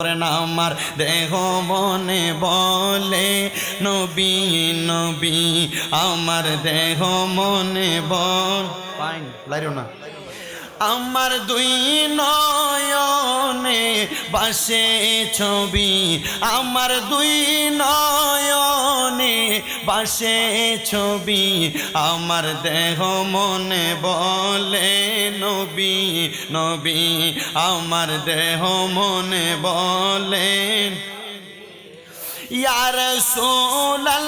আমার দেহ মনে বলে নবী নবী আমার দেহ মনে বল পাইন লাইরো না। আমার দুই নয়নে বাসে ছবি। আমার দুই নয়নে বাসে ছবি। আমার দেহ মনে বলে, নবী নবী। আমার দেহ মনে বলে ইয়ার সোল্লাহ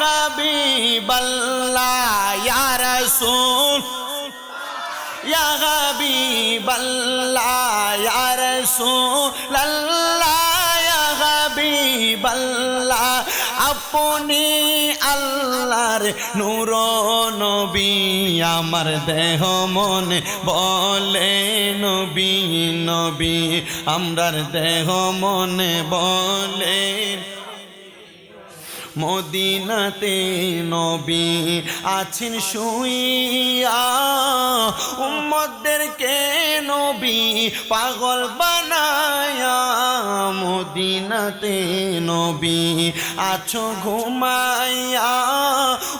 হাবিবাল্লাহ ইয়ার সোল يا حبيب الله يا رسول الله يا حبيب الله আপনি আল্লাহর নূর নবী আমার দেহ মনে বলে নবী নবী আমরার দেহ মনে বলে মদিনাতে নবী আছেন শুইয়া। উম্মদেরকে নবী পাগল বানায়া মদিনাতে নবী আছো ঘুমাইয়া।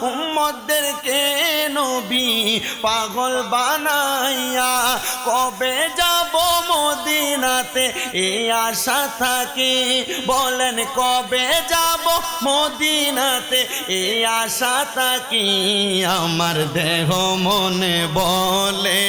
উম্মদেরকে নবী পাগল বানাইয়া? কবে যাব মদিনাতে? এ আশা থাকে। বলেন, কবে যাব মদিনাতে? এ আশা থাকি। আমার দেহ মনে বলে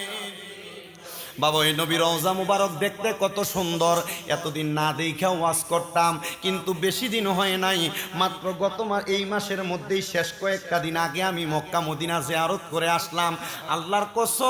বাবা, ওই নবী রওজা মুবারক দেখতে কত সুন্দর। এতদিন না দেখে ওয়াজ করতাম, কিন্তু বেশি দিন হয় নাই। মাত্র গত এই মাসের মধ্যেই শেষ কয়েকটা দিন আগে আমি মক্কা মদিনা জিয়ারত করে আসলাম। আল্লাহর কসম,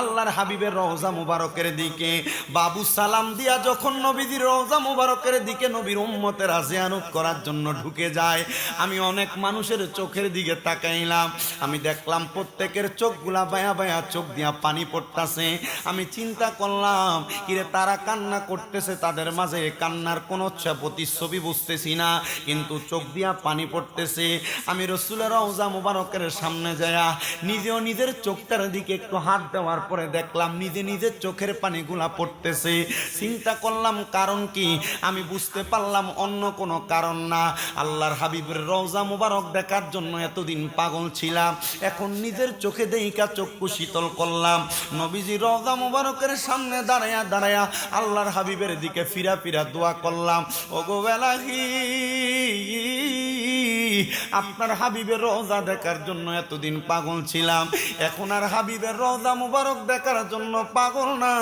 আল্লাহর হাবিবের রওজা মুবারকের দিকে। বাবু সালাম দিয়া যখন নবীজির রওজা মুবারকের দিকে নবীর উম্মতের জিয়ারত করার জন্য ঢুকে যায়, আমি অনেক মানুষের চোখের দিকে তাকাইলাম। আমি দেখলাম প্রত্যেকের চোখগুলা বায়া বায়া চোখ দিয়া পানি পড়তাছে। আমি চিন্তা করলাম, কিরে, তারা কান্না করতেছে, তাদের মাঝে কান্নার কোনো প্রতিচ্ছবি বুঝতেছি না। কিন্তু চোখ দিয়া পানি পড়তেছে। আমি রসুলের রওজা মুবারকের সামনে যায়া নিজেও নিজের চোখটার দিকে একটু হাত দেওয়ার পরে দেখলাম, নিজে নিজের চোখের পানিগুলা পড়তেছে। চিন্তা করলাম, কারণ কি? আমি বুঝতে পারলাম অন্য কোনো কারণ না। আল্লাহর হাবিবের রওজা মুবারক দেখার জন্য এতদিন পাগল ছিলাম। এখন নিজের চোখে দেইকা চক্ষু শীতল করলাম। নবীজি রওজা মুবারকের সামনে দাঁড়ায়া দাঁড়ায়া আল্লাহর হাবিবের দিকে ফিরা ফিরা দোয়া করলাম। ওগো বেলাহি। আপনার হাবিবের রোজা দেখার জন্য এতদিন পাগল ছিলাম। এখন আর হাবিবের রোজা মুবারক দেখার জন্য পাগল না।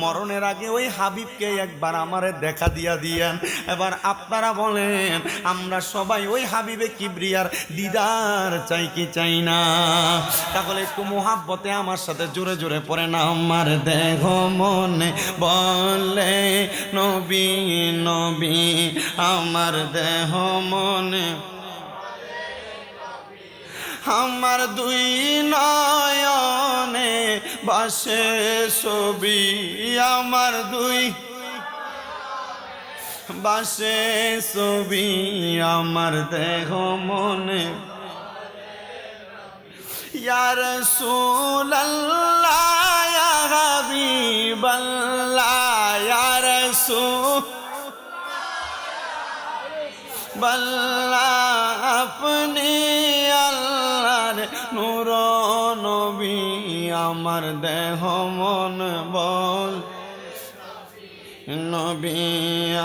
মরণের আগে ওই হাবিবকে একবার আমারে দেখা দিয়া দিয়েন। এবার আপনারা বলেন, আমরা সবাই ওই হাবিবে কিবরিয়ার দিদার চাই কি চাই না? তাহলে একটু মোহাব্বতে আমার সাথে জোরে জোরে পড়ে না, আমার দেহ মনে বলে, নবী নবী, আমার দেহ মনে আমার দুই নয়নে বাসে ছবি, আমার দুই বাসে ছবি, আমার দেহ মনে। ইয়ার হাবিবাল্লাহ ইয়ার সু বল্লা আপনি নূর নবী, আমার দেহ মন বল। নবী,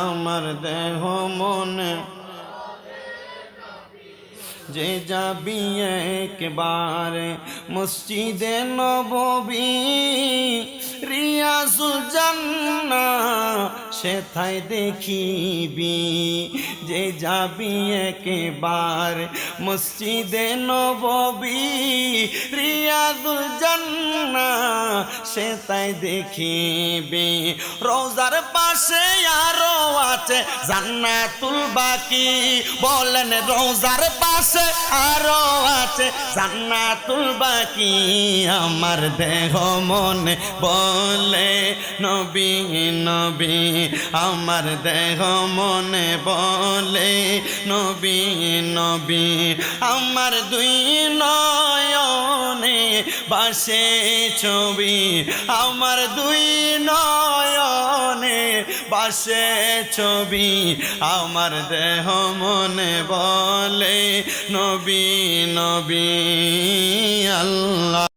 আমার দেহ মন যে যাবি একবার মসজিদে নববী, রিয়াজুল জান্না সেথায় দেখিবি যে যাবি একেবার মসজিদে নববী রিয়াদুল জান্না সেথায় দেখিবি। রোজার পাশে আরও আছে জান্নাতুল বাকি। বলেন রোজার পাশে আরও আছে জান্নাতুল বাকি। আমার দেহ মনে বলে, নবী নবী। আমার দেহ মনে বলে, নবী নবী, আমার দুই নয়নে বাসে ছবি, আমার দুই নয়নে বাসে ছবি, আমার দেহ মনে বলে, নবী নবী, আল্লাহ।